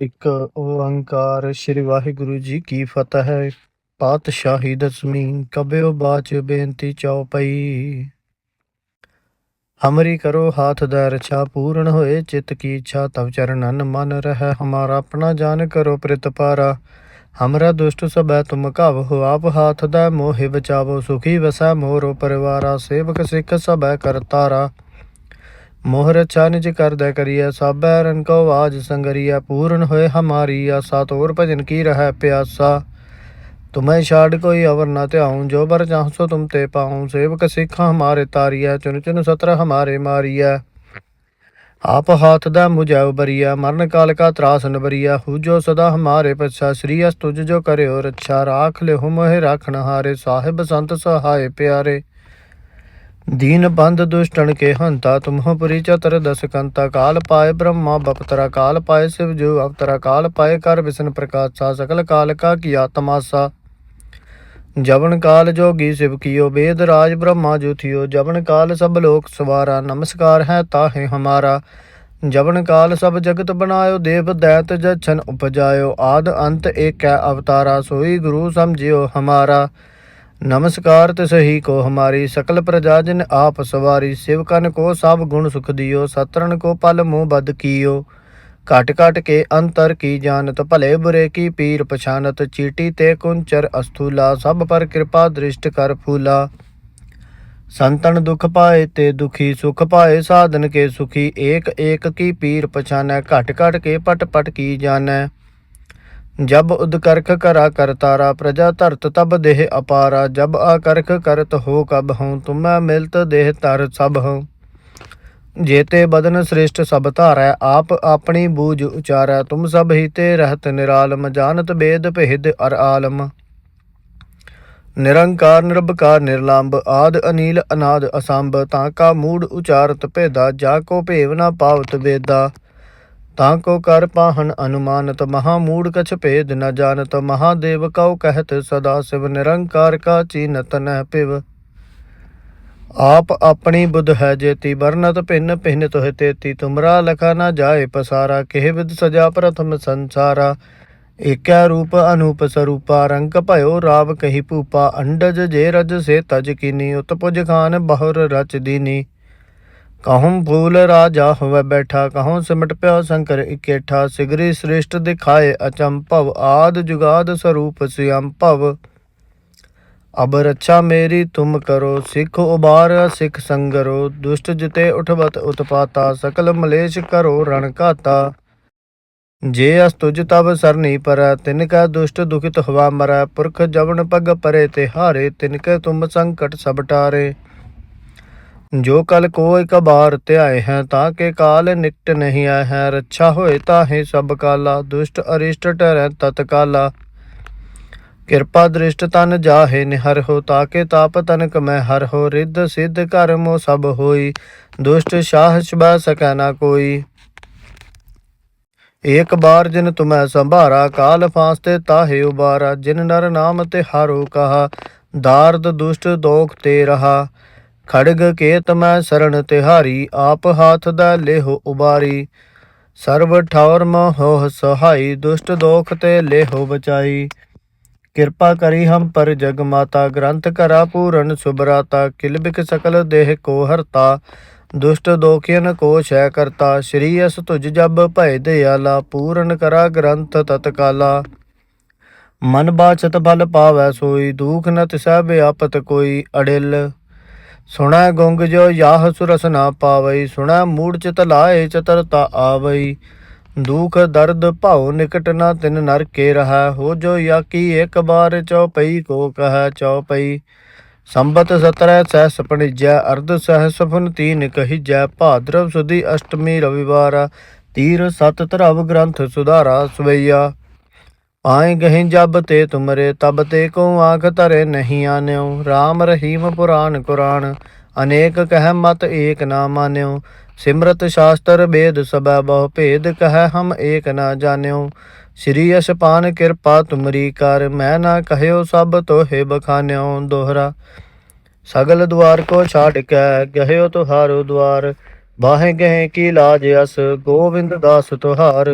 ਇੱਕ ਓੰਕਾਰ ਸ੍ਰੀ ਵਾਹਿਗੁਰੂ ਜੀ ਕੀ ਫਤਿਹ ਪਾਤਸ਼ਾਹੀ ਦਸਵੀਂ, ਕਬਿਓ ਬਾਚ ਬੇਨਤੀ ਚਉਪਈ ਹਮਰੀ ਕਰੋ ਹਾਥ ਦਾ ਰਛਾ ਪੂਰਨ ਹੋਏ, ਚਿਤ ਕੀ ਇੱਛਾ ਤਵ ਚਰਨਨ ਮਨ ਰਹਿ। ਹਮਾਰਾ ਆਪਣਾ ਜਾਨ ਕਰੋ ਪ੍ਰਿਤਪਾਰਾ ਹਮਰਾ ਦੁਸ਼ਟ ਸਭੈ ਤੁਮ ਕਵ ਹੋ, ਆਪ ਹਾਥ ਦਾ ਮੋਹਿ ਬਚਾਵੋ, ਸੁਖੀ ਵਸੈ ਮੋਰੋ ਪਰਿਵਾਰਾ। ਸੇਵਕ ਸਿੱਖ ਸਭੈ ਕਰਤਾਰਾ ਮੋਹ ਰਛਾ ਕਰਦਾ ਕਰੀਐ ਸਾਬੈ ਰਨ ਕੋ ਆਜ ਸੰਗਰੀਐ, ਪੂਰਨ ਹੋਏ ਹਮਾਰੀ ਆਸਾ, ਤੋਰ ਭਜਨ ਕੀ ਰਹਿ ਪਿਆਸਾ। ਤੁਮੈ ਛਾੜ ਕੋਈ ਅਵਰ ਨਾ ਧਿਆਉ ਜੋ ਬਰ ਚਾਹਸੋ ਤੁਮ ਤੇ ਪਾਉ ਸੇਵਕ ਸਿੱਖ ਹਮਾਰੇ ਤਾਰੀਐ ਚੁਨ ਚੁਨ ਸਤਰ ਹਮਾਰੇ ਮਾਰੀਐ। ਆਪ ਹਾਥ ਦਾ ਮੁਝੈ ਉਬਰੀਐ ਮਰਨ ਕਾਲ ਕਾ ਤਰਾਸ ਨਬਰੀਐ ਹੂ ਸਦਾ ਹਮਾਰੇ ਪਛਾ, ਸ੍ਰੀ ਅਸ ਤੁਜ ਜੋ ਕਰਿਓ ਰੱਛਾ। ਰਾਖ ਲਿਹੁ ਮੋਹਿ ਰਾਖਣ ਹਾਰੇ, ਸਾਹਿਬ ਸੰਤ ਸਹਾਏ ਪਿਆਰੇ। दीन बंध दुष्टन के हंता तुम्ह पुरी चतर दस कंता काल पाए ब्रह्मा बपतरा काल पाए शिव जो अवतरा काल पाए कर विष्णु प्रकाशा सकल काल का किया तमाशा जवन काल जोगी शिव कियो वेद राज ब्रह्मा जो थियो जवन काल सब लोक सवारा नमस्कार है ताहे हमारा जवन काल सब जगत बनायो देव दैत जछन उपजायो आद अंत एक है अवतारा सोई गुरु समझियो हमारा नमस्कार तिसही को हमारी सकल प्रजा जिन आप सवारी शिवकन को सब गुण सुख दियो सतरन को पल मुँह बद कियो काट काट के अंतर की जानत भले बुरे की पीर पछानत चीटी ते कुंचर अस्थूला सब पर कृपा दृष्ट कर फूला संतन दुख पाए ते दुखी सुख पाए साधन के सुखी एक एक की पीर पछानै घट घट के पट पट ਜਬ ਉਦ ਕਰਖ ਕਰਾ ਕਰ ਤਾਰਾ, ਪ੍ਰਜਾ ਧਰਤ ਤਬ ਦੇਹ ਅਪਾਰਾ, ਜਬ ਆ ਕਰਖ ਕਰਤ ਹੋ ਕਬ ਹਉ, ਤੁਮੈ ਮਿਲਤ ਦੇਹ ਤਰ ਸਭ ਹਉ। ਜੇਤੇ ਬਦਨ ਸ੍ਰੇਸ਼ਟ ਸਭ ਧਾਰੈ, ਆਪ ਆਪਣੀ ਬੂਝ ਉਚਾਰੈ, ਤੁਮ ਸਭ ਹੀਤੇ ਰਹਤ ਨਿਰਾਲਮ, ਜਾਣਤ ਬੇਦ ਭੇਦ ਅਰ ਆਲਮ। ਨਿਰੰਕਾਰ, ਨਿਰਭਕਾਰ ਨਿਰਲੰਭ ਆਦ ਅਨੀਲ, ਅਨਾਦ ਅਸੰਭ, ਤਾਂ ਕਾ ਮੂੜ ਉਚਾਰਤ ਭੇਦਾ, ਜਾ ਕੋ ਭੇਵ ਨਾ ਪਾਵਤ ਵੇਦਾ। ਤਾਂ ਕੋ ਕਰ ਪਾਹਨ ਅਨੁਮਾਨਤ, ਮਹਾ ਮੂੜ ਕਛ ਭੇਦ ਨ ਜਾਣਤ, ਮਹਾਦੇਵ ਕਉ ਕਹਿਤ ਸਦਾ ਸਿਵ ਨਿਰੰਕਾਰ ਕਾ ਚੀਨਤ ਨਹਿ ਪਿਵ। ਆਪ ਆਪਣੀ ਬੁੱਧ ਹੈ ਜੇਤੀ, ਵਰਨਤ ਭਿੰਨ ਭਿੰਨ ਤੋਹਿ ਤੇਤੀ, ਤੁਮਰਾ ਲਖਾ ਨਾ ਜਾਏ ਪਸਾਰਾ, ਕਿਹ ਵਿਦ ਸਜਾ ਪ੍ਰਥਮ ਸੰਸਾਰਾ। ਏਕੈ ਰੂਪ ਅਨੂਪ ਸਰੂਪਾ, ਰੰਗ ਭਇਓ ਰਾਵ ਕਹੀ ਭੂਪਾ, ਅੰਡਜ ਜੇ ਰਜ ਸੇ ਤਜ ਕੀਨੀ, ਉਤਪੁਜ ਖਾਨ ਬਹੁਰ ਰਚ ਦੀਨੀ। ਕਹੂੰ ਭੂਲ ਰਾਜਾ ਹੋਵੇ ਬੈਠਾ, ਕਹੂੰ ਸਿਮਟ ਪਿਆ ਸ਼ੰਕਰ ਇਕੇਠਾ, ਸਿਗਰੀ ਸ੍ਰੇਸ਼ਟ ਦਿਖਾਏ ਅਚੰਭਵ ਆਦ ਜੁਗਾਦ ਸਰੂਪ ਸਿਅੰ ਅਬ ਰੱਛਾ ਮੇਰੀ, ਤੁਮ ਕਰੋ ਸਿੱਖ ਉਬਾਰ, ਸਿੱਖ ਸੰਗਰੋ, ਦੁਸ਼ਟ ਜਿਤੇ ਉਠਵਤ ਉਤਪਾਤਾ, ਸਕਲ ਮਲੇਸ਼ ਕਰੋ ਰਣ ਘਾਤਾ। ਜੇ ਅਸ ਤੁਜ ਤਬ ਸਰਨੀ ਪਰ ਤਿਨ ਕਾ ਦੁਸ਼ਟ ਦੁਖਿਤ ਹਵਾ ਮਰੈ, ਪੁਰਖ ਜਵਨ ਪਗ ਪਰੇ ਤੇ ਹਾਰੇ ਤਿਨ ਕੈ ਤੁਮ ਸੰਕਟ ਸਭ ਟਾਰੇ। ਜੋ ਕਲ ਕੋਇ ਕਬਾਰ ਧਿਆਏ ਹੈ ਤਾਂ ਕੇ ਕਾਲ ਨਿਕਟ ਨਹੀਂ ਆਏ ਹੈ। ਰੱਛਾ ਹੋਏ ਤਾਹੇ ਸਭ ਕਾਲਾ, ਦੁਸ਼ਟ ਅਰਿਸ਼ਟ ਟਰੈ ਤਤਕਾਲਾ ਕਿਰਪਾ ਦ੍ਰਿਸ਼ਟ ਤਨ ਜਾਹੇ, ਨਿਹਰ ਹੋ ਤਾਕੇ ਤਾਪ ਤਨਕ ਮੈਂ ਹਰ ਹੋ। ਰਿੱਧ ਸਿੱਧ ਕਰਮੋ ਸਭ ਹੋਈ, ਦੁਸ਼ਟ ਸ਼ਾਹ ਛਬਾ ਸਕੈ ਨਾ ਕੋਈ। ਏਕ ਬਾਰ ਜਿਨ ਤੁਮੈ ਸੰਭਾਰਾ, ਕਾਲ ਫਾਂਸ ਤੇ ਤਾਹੇ ਉਬਾਰਾ। ਜਿਨ ਨਰ ਨਾਮ ਤੇ ਹਾਰੋ ਕਹਾ, ਦਾਰਦ ਦੁਸ਼ਟ ਦੋਖ ਤੇ ਰਹਾ। ਖੜਗ ਕੇਤ ਮੈਂ ਸਰਣ ਤਿਹਾਰੀ, ਆਪ ਹਾਥ ਦਾ ਲੇਹੋ ਉਬਾਰੀ। ਸਰਬ ਠੌਰ ਮੋਹ ਸਹਾਈ, ਦੁਸ਼ਟ ਦੋਖ ਤੇ ਲੇਹੋ ਬਚਾਈ। ਕਿਰਪਾ ਕਰੀ ਹਮ ਪਰ ਜਗ ਮਾਤਾ, ਗ੍ਰੰਥ ਕਰਾ ਪੂਰਨ ਸੁਭਰਾਤਾ। ਕਿਲਬਿਕ ਸਕਲ ਦੇਹ ਕੋ ਹਰਤਾ, ਦੁਸ਼ਟ ਦੋਖਿਨ ਕੋ ਸ਼ੈ ਕਰਤਾ। ਸ਼੍ਰੀ ਅਸ ਤੁਜ ਜਬ ਭੈ ਦਿਆਲਾ, ਪੂਰਨ ਕਰਾ ਗ੍ਰੰਥ ਤਤਕਾਲਾ। ਮਨ ਬਾਚਤ ਬਲ ਪਾਵੈ ਸੋਈ, ਦੂਖ ਨ ਤਿਸੈ ਵਿਆਪਤ ਕੋਈ ਅੜਿਲ। ਸੁਣੈ ਗੁੰਗ ਜੋ ਯਾਹ ਸੁਰਸ ਨਾ ਪਾਵਈ, ਸੁਣੈ ਮੂੜ ਚਿਤ ਲਾਏ ਚਤਰਤਾ ਆਵਈ। ਦੁਖ ਦਰਦ ਭਾਉ ਨਿਕਟ ਨਾ ਤਿਨ ਨਰ ਕੇ ਰਹਾ, ਹੋ ਜੋ ਯਾਕੀ ਇੱਕ ਬਾਰ ਚਉਪਈ ਕੋ ਕਹੈ ਚਉਪਈ। ਸੰਬਤ ਸਤਰੈ ਸਹਿ ਸਪਣਿਜੈ ਅਰਧ ਸਹਿ ਸਫਨ ਤੀਨ ਕਹੀਜੈ, ਭਾਦਰਵ ਸੁਦੀ ਅਸ਼ਟਮੀ ਰਵਿਵਾਰ, ਤੀਰ ਸਤ ਧਰਵ ਗ੍ਰੰਥ ਸੁਧਾਰਾ ਸਵਈਆ। ਆਏ ਗਹਿ ਜਬ ਤੇ ਤੁਮਰੇ, ਤਬ ਤੇ ਕੋ ਆਖ ਧਰੇ ਨਹੀਂ ਆਨਿਓ? RAM ਰਹੀਮ ਪੁਰਾਨ ਕੁਰਾਨ, ਅਨੇਕ ਕਹਿ ਮਤ ਏਕ ਨਾ ਮਾਨਿਓ। ਸਿਮਰਤ ਸ਼ਾਸਤਰ ਬੇਦ ਸਬੈ ਬਹੁ ਭੇਦ ਕਹੈ ਹਮ ਏਕ ਨਾ ਜਾਣਿਓ। ਸ੍ਰੀ ਅਸ਼ਪਾਨ ਕਿਰਪਾ ਤੁਮਰੀ ਕਰ, ਮੈਂ ਨਾ ਕਹਿਓ ਸਭ ਤੋਹੇ ਬਖਾਨਿਓ ਦੋਹਰਾ। ਸਗਲ ਦੁਆਰ ਕੋ ਛਾੜ ਕੇ ਗਹਿਓ ਤੁਹਾਰੋ ਦੁਆਰ। ਬਾਹੇ ਗਏ ਕੀ ਲਾਜ ਅਸ, ਗੋਵਿੰਦ ਦਾਸ ਤੁਹਾਰ।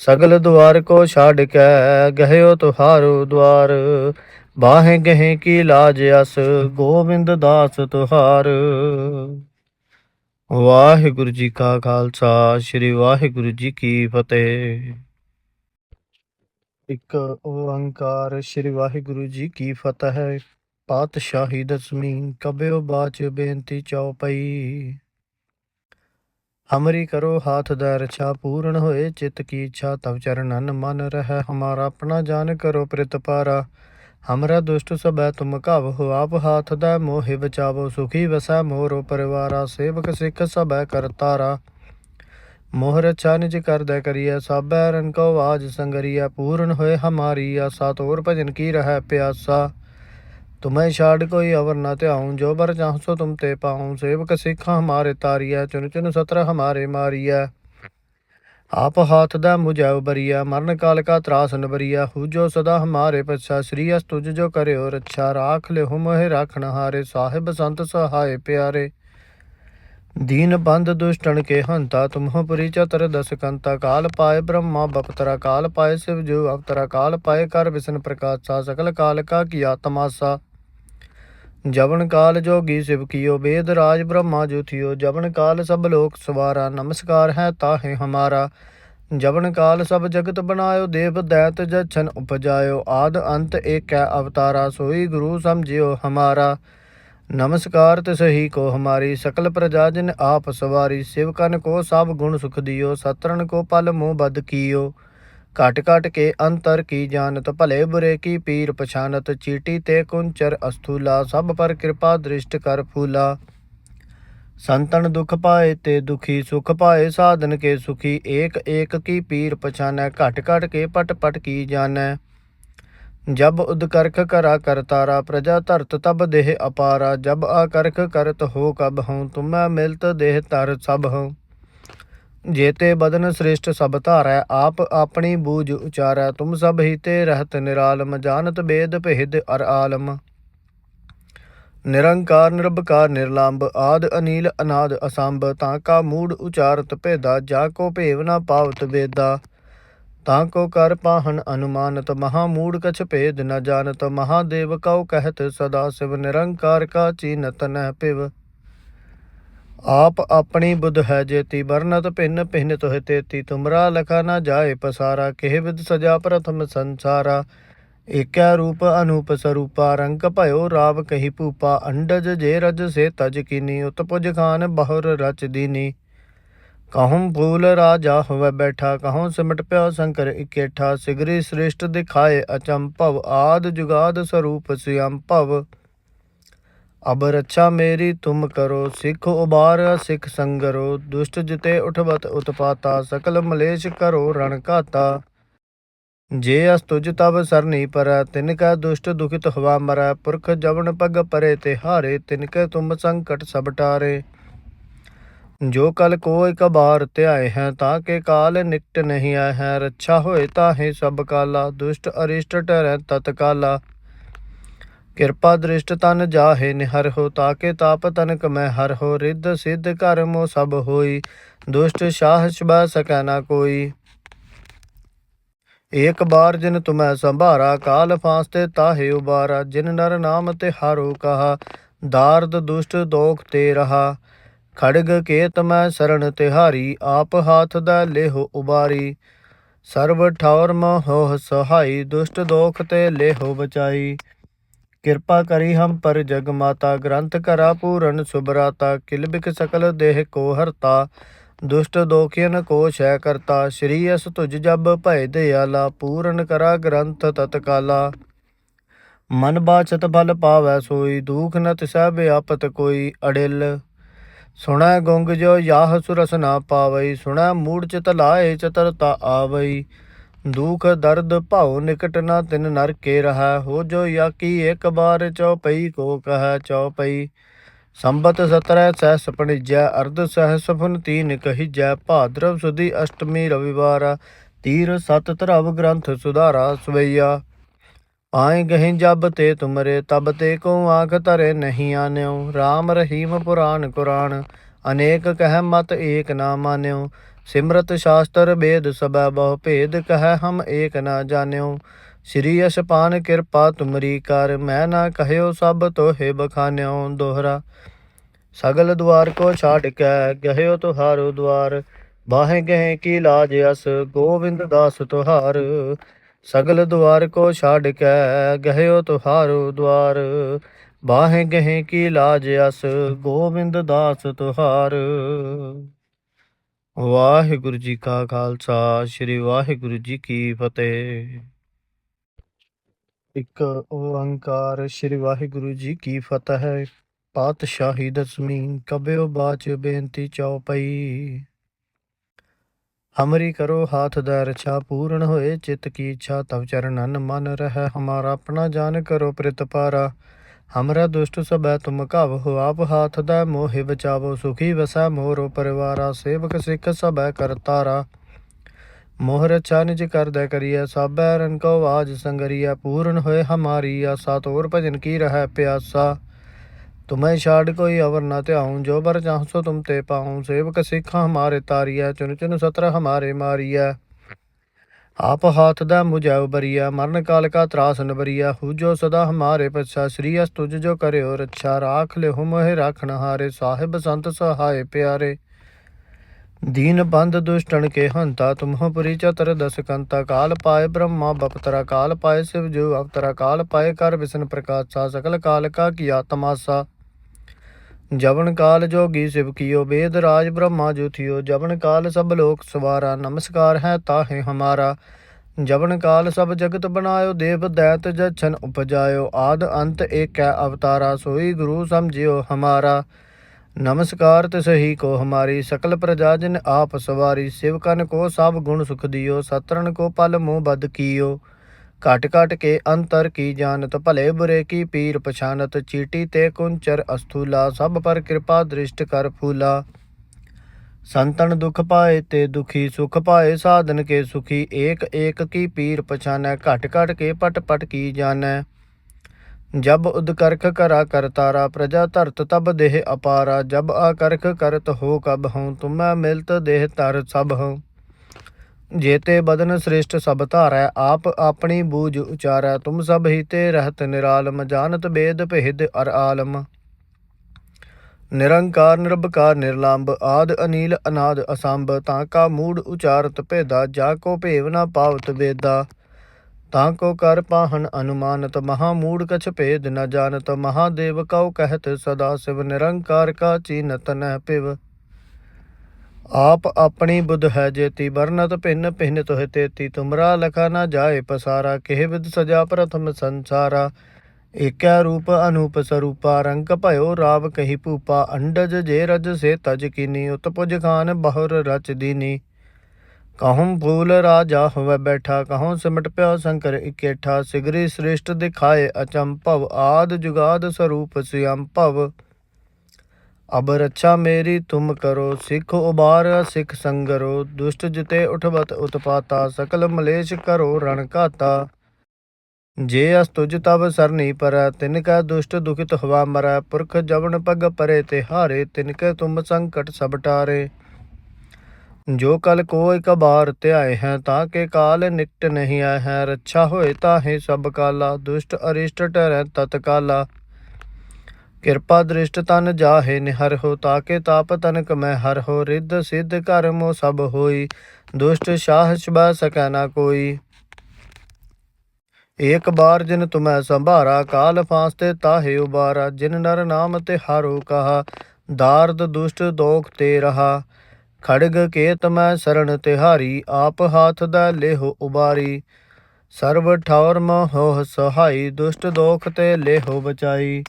ਸਗਲ ਦੁਆਰ ਕੋ ਛਾੜ ਕੇ ਗਹਿਓ ਤੁਹਾਰੋ ਦੁਆਰ। ਬਾਹੇ ਗਹੇ ਕੀ ਲਾਜ ਅਸ, ਗੋਬਿੰਦ ਦਾਸ ਤੁਹਾਰ। ਵਾਹਿਗੁਰੂ ਜੀ ਕਾ ਖਾਲਸਾ, ਸ੍ਰੀ ਵਾਹਿਗੁਰੂ ਜੀ ਕੀ ਫਤਿਹ। ਇੱਕ ਓੰਕਾਰ ਸ੍ਰੀ ਵਾਹਿਗੁਰੂ ਜੀ ਕੀ ਫਤਿਹ, ਪਾਤਸ਼ਾਹੀ ਦਸਵੀਂ ਕਬਿਓ ਬਾਚ ਬੇਨਤੀ ਚਉਪਈ ਹਮਰੀ ਕਰੋ ਹਾਥ ਦਾ ਰਛਾ ਪੂਰਨ ਹੋਏ, ਚਿਤ ਕੀ ਇੱਛਾ ਤਵ ਚਰਨਨ ਮਨ ਰਹਿ, ਹਮਾਰਾ ਆਪਣਾ ਜਾਨ ਕਰੋ ਪ੍ਰਿਤਪਾਰਾ ਹਮਰਾ ਦੁਸ਼ਟ ਸਭੈ ਤੁਮ ਕਵ ਹੋ, ਆਪ ਹਾਥ ਦਾ ਮੋਹਿ ਬਚਾਵੋ, ਸੁਖੀ ਵਸੈ ਮੋਰੋ ਪਰਿਵਾਰਾ, ਸੇਵਕ ਸਿੱਖ ਸਬੈ ਕਰਤਾਰਾ ਮੋਹ ਰਛਾ ਨਿਜ ਕਰਦਾ ਕਰੀਐ, ਸਾਬੈ ਰਨ ਕੋ ਆਵਾਜ ਸੰਗਰੀਐ, ਪੂਰਨ ਹੋਏ ਹਮਾਰੀ ਆਸਾ, ਤੋਰ ਭਜਨ ਕੀ ਰਹਿ ਪਿਆਸਾ। ਤੁਮੈ ਛਾੜ ਕੋਈ ਅਵਰ ਨਾ ਧਿਆਉ ਜੋ ਬਰ ਚਾਹੁ ਸੋ ਤੁਮ ਤੇ ਪਾਉ ਸੇਵਕ ਸਿੱਖ ਹਮਾਰੇ ਤਾਰੀਐ ਚੁਨ ਚੁਨ ਸਤਰ ਹਮਾਰੇ ਮਾਰੀਐ ਆਪ ਹਾਥ ਦਾ ਮੁਝੈ ਬਰੀਆ ਮਰਨ ਕਾਲ ਕਾ ਤਰਾਸ ਨਬਰੀਆ ਹੂ ਜੋ ਸਦਾ ਹਮਾਰੇ ਪਛਾ ਸ੍ਰੀ ਅਸ ਤੁਜ ਜੋ ਕਰਿਓ ਰੱਛਾ ਰਾਖ ਲਿਹੁ ਮੋਹਿ ਰਾਖਣ ਹਾਰੇ ਸਾਹਿਬ ਸੰਤ ਸਹਾਏ ਪਿਆਰੇ दीन बंद दुष्टन के हंता तुम्ह पुरी चतर दस कंता काल पाए ब्रह्मा बपतरा काल पाए शिव जो अवतरा काल पाए कर विष्णु प्रकाशा सकल काल का किया तमाशा ਜਵਨ ਕਾਲ ਜੋਗੀ ਸਿਵ ਕੀਓ ਵੇਦ ਰਾਜ ਬ੍ਰਹਮਾ ਜੋਥਿਓ ਜਵਨ ਕਾਲ ਸਭ ਲੋਕ ਸਵਾਰਾ, ਨਮਸਕਾਰ ਹੈ ਤਾਹੇ ਹਮਾਰਾ। ਜਵਨ ਕਾਲ ਸਭ ਜਗਤ ਬਣਾਇਓ, ਦੇਵ ਦੈਤ ਜਛਨ ਉਪਜਾਇਓ। ਆਦ ਅੰਤ ਏਕੈ ਅਵਤਾਰਾ, ਸੋਈ ਗੁਰੂ ਸਮਝਿਓ ਹਮਾਰਾ। ਨਮਸਕਾਰ ਤਿਸ ਸਹੀ ਕੋ ਹਮਾਰੀ, ਸਕਲ ਪ੍ਰਜਾ ਜਨ ਆਪ ਸਵਾਰੀ। ਸਿਵ ਕਨ ਕੋ ਸਭ ਗੁਣ ਸੁਖ ਦਿਓ ਸਤਰਨ ਕੋ ਪਲ ਮੋਹ ਬਦ ਕੀਓ। घट घट के अंतर की जानत भले, बुरे की पीर पछानत चीटी ते कुंचर अस्थूला, सब पर कृपा दृष्ट कर फूला। संतन दुख पाए ते दुखी, सुख पाए साधन के सुखी एक एक की पीर पछानै घट घट के पट पट की जानै जब उदकर्क करा करतारा प्रजा धरत तब देह अपारा, जब आकर्क करत हो कब हूँ, तुम्हें मिलत देह तर सब हूँ। जेते बदन श्रेष्ठ सब धारै आप अपनी बूझ उचारै तुम सब ही ते रहत निरालम जानत वेद भेद अर आलम निरंकार निरबकार निर्लांब आद अनील अनाद असंभ ताका मूड उचारत भेदा जाको भेव न पावत वेदा ताको कर पाहन अनुमानत महामूड कछ भेद न जानत महादेव कौ कहत सदा शिव निरंकार का चीनत न पिव ਆਪ ਆਪਣੀ ਬੁੱਧ ਹੈ ਜੇਤੀ ਵਰਨਤ ਭਿੰਨ ਭਿੰਨ ਤੋਹਿ ਤੇਤੀ ਤੁਮਰਾ ਲਖਾ ਨਾ ਜਾਏ ਪਸਾਰਾ, ਕਿਹ ਵਿਦ ਸਜਾ ਪ੍ਰਥਮ ਸੰਸਾਰਾ। ਏਕੈ ਰੂਪ ਅਨੂਪ ਸਰੂਪਾ, ਰੰਗ ਭਇਓ ਰਾਵ ਕਹੀ ਭੂਪਾ, ਅੰਡਜ ਜੇ ਰਜ ਸੇ ਤਜ ਕੀਨੀ ਉਤਪੁਜ ਖਾਨ ਬਹੁਰ ਰਚ ਦੀਨੀ। ਕਹੂੰ ਭੂਲ ਰਾਜਾ ਹੋਵੇ ਬੈਠਾ, ਕਹੂੰ ਸਿਮਟ ਪਿਓ ਸ਼ੰਕਰ ਇਕੇਠਾ, ਸਿਗਰੀ ਸ੍ਰੇਸ਼ਟ ਦਿਖਾਏ ਅਚੰਭਵ, ਆਦ ਜੁਗਾਦ ਸਰੂਪ ਸਿਯੰ ਭਵ ਅਬ ਰੱਛਾ ਮੇਰੀ ਤੁਮ ਕਰੋ, ਸਿੱਖ ਉਬਾਰ, ਸਿੱਖ ਸੰਗਰੋ, ਦੁਸ਼ਟ ਜਿਤੇ ਉਠਵਤ ਉਤਪਾਤਾ, ਸਕਲ ਮਲੇਸ਼ ਕਰੋ ਰਣ ਘਾਤਾ। ਜੇ ਅਸ ਤੁਜ ਤਬ ਸਰਨੀ ਪਰ ਤਿਨ ਕੈ ਦੁਸ਼ਟ ਦੁਖਿਤ ਹਵਾ ਮਰੈ, ਪੁਰਖ ਜਵਨ ਪਗ ਪਰੇ ਤੇ ਹਾਰੇ ਤਿਨ ਕੈ ਤੁਮ ਸੰਕਟ ਸਭ ਟਾਰੇ। ਜੋ ਕਲ ਕੋ ਇਕ ਬਾਰ ਧਿਆਏ ਹੈ, ਤਾਂ ਕੇ ਕਾਲ ਨਿਕਟ ਨਹੀਂ ਆਏ ਹੈ, ਰੱਛਾ ਹੋਏ ਤਾਹੇ ਸਭ ਕਾਲਾ, ਦੁਸ਼ਟ ਅਰਿਸ਼ਟ ਟਰੈ ਤਤਕਾਲਾ। ਕਿਰਪਾ ਦ੍ਰਿਸ਼ਟ ਤਨ ਜਾਹੇ ਨਿਹਰ ਹੋ, ਤਾਕੇ ਤਾਪ ਤਨਕ ਮੈਂ ਹਰ ਹੋ, ਰਿੱਧ ਸਿੱਧ ਕਰਮੋ ਸਭ ਹੋਈ, ਦੁਸ਼ਟ ਸ਼ਾਹ ਛਬੈ ਸਕੈ ਨਾ ਕੋਈ। ਏਕ ਬਾਰ ਜਿਨ ਤੁਮੈ ਸੰਭਾਰਾ, ਕਾਲ ਫਾਂਸ ਤੇ ਤਾਹੇ ਉਬਾਰਾ, ਜਿਨ ਨਰ ਨਾਮ ਤੇ ਹਾਰੋ ਕਹਾ, ਦਾਰਦ ਦੁਸ਼ਟ ਦੋਖ ਤੇ ਰਹਾ। ਖੜਗ ਕੇ ਮੈਂ ਸਰਣ ਤਿਹਾਰੀ, ਆਪ ਹਾਥ ਦਾ ਲੇਹੋ ਉਬਾਰੀ। ਸਰਬ ਠੌਰ ਮੋਹ ਸਹਾਈ, ਦੁਸ਼ਟ ਦੋਖ ਤੇ ਲੇਹੋ ਬਚਾਈ। ਕਿਰਪਾ ਕਰੀ ਹਮ ਪਰ ਜਗ ਮਾਤਾ ਗ੍ਰੰਥ ਕਰਾ ਪੂਰਨ ਸੁਭਰਾਤਾ ਕਿਲਬਿਕ ਸਕਲ ਦੇਹ ਕੋ ਹਰਤਾ, ਦੁਸ਼ਟ ਦੋਖਿਨ ਕੋ ਸ਼ੈ ਕਰਤਾ, ਸ਼੍ਰੀ ਅਸ ਤੁਜ ਜਬ ਭੈ ਦਿਆਲਾ, ਪੂਰਨ ਕਰਾ ਗ੍ਰੰਥ ਤਤਕਾਲਾ। ਮਨ ਬਾਚਤ ਬਲ ਪਾਵੈ ਸੋਈ, ਦੁਖ ਨ ਤਿਸੈ ਵਿਆਪਤ ਕੋਈ ਅੜਿਲ। ਸੁਣੈ ਗੁੰਗ ਜੋ ਯਾਹ ਸੁਰਸ ਨਾ ਪਾਵਈ, ਸੁਣੈ ਮੂੜ ਚਿਤ ਲਾਏ ਚਤਰਤਾ ਆਵਈ। ਦੁਖ ਦਰਦ ਭਾਉ ਨਿਕਟ ਨਾ ਤਿਨ ਨਰ ਕੇ ਰਹਾ, ਹੋ ਜੋ ਯਾਕੀ ਇੱਕ ਬਾਰ ਚਉਪਈ ਕੋ ਕਹੈ ਚਉਪਈ ਸੰਬਤ ਸਤਰੈ ਸਹਿਸ ਪਣਿਜੈ ਅਰਧ ਸਹਿਸ ਫੁਨ ਤੀਨ ਕਹੀਜੈ, ਭਾਦਰਵ ਸੁਦੀ ਅਸ਼ਟਮੀ ਰਵਿਵਾਰ, ਤੀਰ ਸਤ ਧਰਵ ਗ੍ਰੰਥ ਸੁਧਾਰਾ ਸਵਈਆ। ਆਏ ਗਹਿ ਜਬ ਤੇ ਤੁਮਰੇ, ਤਬ ਤੇ ਕੋ ਆਖ ਧਰੇ ਨਹੀਂ ਆਨਿਓ। RAM ਰਹੀਮ ਪੁਰਾਨ ਕੁਰਾਨ, ਅਨੇਕ ਕਹਿ ਮਤ ਏਕ ਨਾ ਮਾਨਿਓ। ਸਿਮਰਤ ਸ਼ਾਸਤਰ ਬੇਦ ਸਭੈ ਬਹੁ ਭੇਦ, ਕਹੈ ਹਮ ਏਕ ਨਾ ਜਾਣਿਓ। ਸ੍ਰੀ ਅਸ਼ਪਾਨ ਕਿਰਪਾ ਤੁਮਰੀ ਕਰ, ਮੈਂ ਨਾ ਕਹਿਓ ਸਭ ਤੋਹੇ ਬਖਾਨਿਓ ਦੋਹਰਾ। ਸਗਲ ਦੁਆਰ ਕੋ ਛਾੜ ਕੇ, ਗਹਿਓ ਤੁਹਾਰੋ ਦੁਆਰ ਬਾਹੇ ਗਏ ਕੀ ਲਾਜ ਅਸ, ਗੋਵਿੰਦ ਦਾਸ ਤੁਹਾਰ। ਸਗਲ ਦੁਆਰ ਕੋ ਛਾੜ ਕੇ, ਗਹਿਓ ਤੁਹਾਰੋ ਦੁਆਰ ਬਾਹੇ ਗਏ ਕੀ ਲਾਜ ਅਸ, ਗੋਵਿੰਦ ਦਾਸ ਤੁਹਾਰ। ਵਾਹਿਗੁਰੂ ਜੀ ਕਾ ਖਾਲਸਾ, ਸ੍ਰੀ ਵਾਹਿਗੁਰੂ ਜੀ ਕੀ ਫਤਿਹ। ਇੱਕ ਓੰਕਾਰ ਸ੍ਰੀ ਵਾਹਿਗੁਰੂ ਜੀ ਕੀ ਫਤਿਹ, ਪਾਤਸ਼ਾਹੀ ਦਸਵੀਂ ਕਬਿਓ ਬਾਚ ਬੇਨਤੀ ਚਉਪਈ ਹਮਰੀ ਕਰੋ ਹਾਥ ਦਾ ਰਛਾ ਪੂਰਨ ਹੋਏ, ਚਿਤ ਕੀ ਇੱਛਾ ਤਵ ਚਰਨਨ ਮਨ ਰਹਿ, ਹਮਾਰਾ ਆਪਣਾ ਜਾਨ ਕਰੋ ਪ੍ਰਿਤਪਾਰਾ ਹਮਰਾ ਦੁਸ਼ਟ ਸਬੈ ਤੁਮ ਕਵ ਹੋ ਆਪ ਹਾਥ ਦਾ ਮੋਹਿ ਬਚਾਵੋ, ਸੁਖੀ ਵਸੈ ਮੋਰੋ ਪਰਿਵਾਰਾ, ਸੇਵਕ ਸਿੱਖ ਸਭੈ ਕਰਤਾਰਾ ਮੋਹ ਰਛਾ ਨਿਜ ਕਰਦਾ ਕਰੀਐ, ਸਾਬੈ ਰਨ ਕੋ ਆਜ ਸੰਗਰੀਐ, ਪੂਰਨ ਹੋਏ ਹਮਾਰੀ ਆਸਾ, ਤੋਰ ਭਜਨ ਕੀ ਰਹਿ ਪਿਆਸਾ। ਤੁਮੈ ਛਾੜ ਕੋਈ ਅਵਰ ਨਾ ਧਿਆਉ ਜੋ ਬਰ ਚਾਹਸੋ ਤੁਮ ਤੇ ਪਾਉ ਸੇਵਕ ਸਿੱਖ ਹਮਾਰੇ ਤਾਰੀਐ ਚੁਨ ਚੁਨ ਸਤਰ ਹਮਾਰੇ ਮਾਰੀਐ। ਆਪ ਹਾਥ ਦਾ ਮੁਝਾਉ ਬਰੀਆ, ਮਰਨ ਕਾਲ ਕਾ ਤਰਾਸ ਨਬਰੀਆ ਹੂਜੋ ਸਦਾ ਹਮਾਰੇ ਪਛਾ, ਸ੍ਰੀ ਅਸ ਤੁਝ ਜੋ ਕਰਿਓ ਰੱਛਾ, ਰਾਖ ਲੈ ਹੁਮ ਹੈ ਰਾਖਣ ਹਾਰੇ ਸਾਹਿਬ ਸੰਤ ਸਹਾਏ ਪਿਆਰੇ। ਦੀਨ ਬੰਦ ਦੁਸ਼ਟਣ ਕੇ ਹੰਤਾ, ਤੁਮਹ ਪੁਰੀ ਚਤਰ ਦਸ ਕੰਤਾ, ਕਾਲ ਪਾਏ ਬ੍ਰਹਮਾ ਬਪਤਰਾ, ਕਾਲ ਪਾਏ ਸਿਵ ਜੋ ਅਵਤਰਾ, ਕਾਲ ਪਾਏ ਕਰ ਵਿਸ਼ਨ ਪ੍ਰਕਾਸ਼ਾ, ਸਕਲ ਕਾਲ ਕਾ ਕੀਆ ਤਮਾਸਾ ਜਵਨ ਕਾਲ ਜੋਗੀ ਸਿਵ ਕੀਓ ਬੇਦ ਰਾਜ ਬ੍ਰਹਮਾ ਜੋਥਿਓ ਜਵਨ ਕਾਲ ਸਭ ਲੋਕ ਸਵਾਰਾ, ਨਮਸਕਾਰ ਹੈ ਤਾਹੇ ਹਮਾਰਾ। ਜਵਨ ਕਾਲ ਸਭ ਜਗਤ ਬਣਾਇਓ, ਦੇਵ ਦੈਤ ਜਛਨ ਉਪਜਾਇਓ। ਆਦ ਅੰਤ ਏਕੈ ਅਵਤਾਰਾ, ਸੋਈ ਗੁਰੂ ਸਮਝਿਓ ਹਮਾਰਾ। ਨਮਸਕਾਰ ਤਿਸ ਸਹੀ ਕੋ ਹਮਾਰੀ, ਸਕਲ ਪ੍ਰਜਾ ਜਨ ਆਪ ਸਵਾਰੀ। ਸਿਵ ਕਨ ਕੋ ਸਭ ਗੁਣ ਸੁਖ ਦਿਓ, ਸਤਰਣ ਕੋ ਪਲ ਮੋਹ ਬਦ ਕੀਓ। घट घट के अंतर की जानत भले, बुरे की पीर पछानत, चीटी ते कुंचर अस्थूला, सब पर कृपा दृष्ट कर फूला। संतन दुख पाए ते दुखी, सुख पाए साधन के सुखी एक एक की पीर पछानै घट घट के पट पट की जानै जब उदकर्ख करा, कर तारा, प्रजा धरत तब देह अपारा, जब आकर्ख करत हो, कब हूँ, तुम्हें मिलत देह तर सब हूँ। जेते बदन श्रेष्ठ सब धारै आप अपनी बूझ उचारै तुम सब ही ते रहत निरालम जानत वेद भेद अर आलम निरंकार निरबकार निर्लंब आद अनील अनाद असंभ ताका मूड उचारत भेदा जाको भेव न पावत वेदा ਤਾਂ ਕੋ ਕਰ ਪਾਹਨ ਅਨੁਮਾਨਤ ਮਹਾ ਮੂੜ ਕਛ ਭੇਦ ਨ ਜਾਣਤ ਮਹਾਦੇਵ ਕਉ ਕਹਿਤ ਸਦਾ ਸਿਵ ਨਿਰੰਕਾਰ ਕਾ ਚੀਨਤ ਨਹਿ ਪਿਵ ਆਪ ਆਪਣੀ ਬੁੱਧ ਹੈ ਜੇਤੀ ਵਰਨਤ ਭਿੰਨ ਭਿੰਨ ਤੋਹਿ ਤੇਤੀ, ਤੁਮਰਾ ਲਖਾ ਨ ਜਾਏ ਪਸਾਰਾ, ਕਿਹ ਵਿਦ ਸਜਾ ਪ੍ਰਥਮ ਸੰਸਾਰਾ। ਏਕੈ ਰੂਪ ਅਨੂਪ ਸਰੂਪਾ, ਰੰਗ ਭਇਓ ਰਾਵ ਕਹੀ ਭੂਪਾ, ਅੰਡਜ ਜੇ ਰਜ ਸੇ ਤਜ ਕੀਨੀ, ਉਤਪੁਜ ਖਾਨ ਬਹੁਰ ਰਚ ਦੀਨੀ। ਕਹੂੰ ਭੂਲ ਰਾਜਾ ਹੋਵੇ ਬੈਠਾ, ਕਹੂੰ ਸਿਮਟ ਪਿਆ ਸ਼ੰਕਰ ਇਕੇਠਾ, ਸਿਗਰੀ ਸ੍ਰੇਸ਼ਟ ਦਿਖਾਏ ਅਚੰਭਵ, ਆਦ ਜੁਗਾਦ ਸਰੂਪ ਸਿਯੰ ਭਵ ਅਬ ਰੱਛਾ ਮੇਰੀ ਤੁਮ ਕਰੋ, ਸਿੱਖ ਉਬਾਰ ਸਿੱਖ ਸੰਗਰੋ, ਦੁਸ਼ਟ ਜਿਤੇ ਉਠਵਤ ਉਤਪਾਤਾ, ਸਕਲ ਮਲੇਸ਼ ਕਰੋ ਰਣ ਘਾਤਾ। ਜੇ ਅਸ ਤੁਜ ਤਬ ਸਰਨੀ ਪਰ, ਤਿਨ ਕੈ ਦੁਸ਼ਟ ਦੁਖਿਤ ਹਵਾ ਮਰੈ, ਪੁਰਖ ਜਵਨ ਪਗ ਪਰੇ ਤੇ ਹਾਰੇ ਤਿਨ ਕੈ ਤੁਮ ਸੰਕਟ ਸਭ ਟਾਰੇ। ਜੋ ਕਲ ਕੋਇ ਕਬਾਰ ਧਿਆਏ ਹੈ, ਤਾਂ ਕੇ ਕਾਲ ਨਿਕਟ ਨਹੀਂ ਆਇ ਹੈ, ਰੱਛਾ ਹੋਏ ਤਾਹੇ ਸਭ ਕਾਲਾ, ਦੁਸ਼ਟ ਅਰਿਸ਼ਟ ਟਰੈ ਤਤਕਾਲਾ। ਕਿਰਪਾ ਦ੍ਰਿਸ਼ਟ ਤਨ ਜਾਹੇ ਨਿਹਰ ਹੋ, ਤਾਕੇ ਤਾਪ ਤਨਕ ਮੈਂ ਹਰ ਹੋ, ਰਿੱਧ ਸਿੱਧ ਕਰਮੋ ਸਭ ਹੋਈ, ਦੁਸ਼ਟ ਸ਼ਾਹ ਛਬਾ ਸਕੈ ਨਾ ਕੋਈ। ਏਕ ਬਾਰ ਜਿਨ ਤੁਮੈ ਸੰਭਾਰਾ, ਕਾਲ ਫਾਂਸ ਤੇ ਤਾਹੇ ਉਬਾਰਾ, ਜਿਨ ਨਰ ਨਾਮ ਤੇ ਹਾਰੋ ਕਹਾ, ਦਾਰਦ ਦੁਸ਼ਟ ਦੋਖ ਤੇ ਰਹਾ। ਖੜਗ ਕੇਤ ਮੈਂ ਸਰਣ ਤਿਹਾਰੀ, ਆਪ ਹਾਥ ਦਾ ਲੇਹੋ ਉਬਾਰੀ। ਸਰਬ ਠੌਰ ਮੋਹ ਸਹਾਈ, ਦੁਸ਼ਟ ਦੋਖ ਤੇ ਲੇਹੋ ਬਚਾਈ।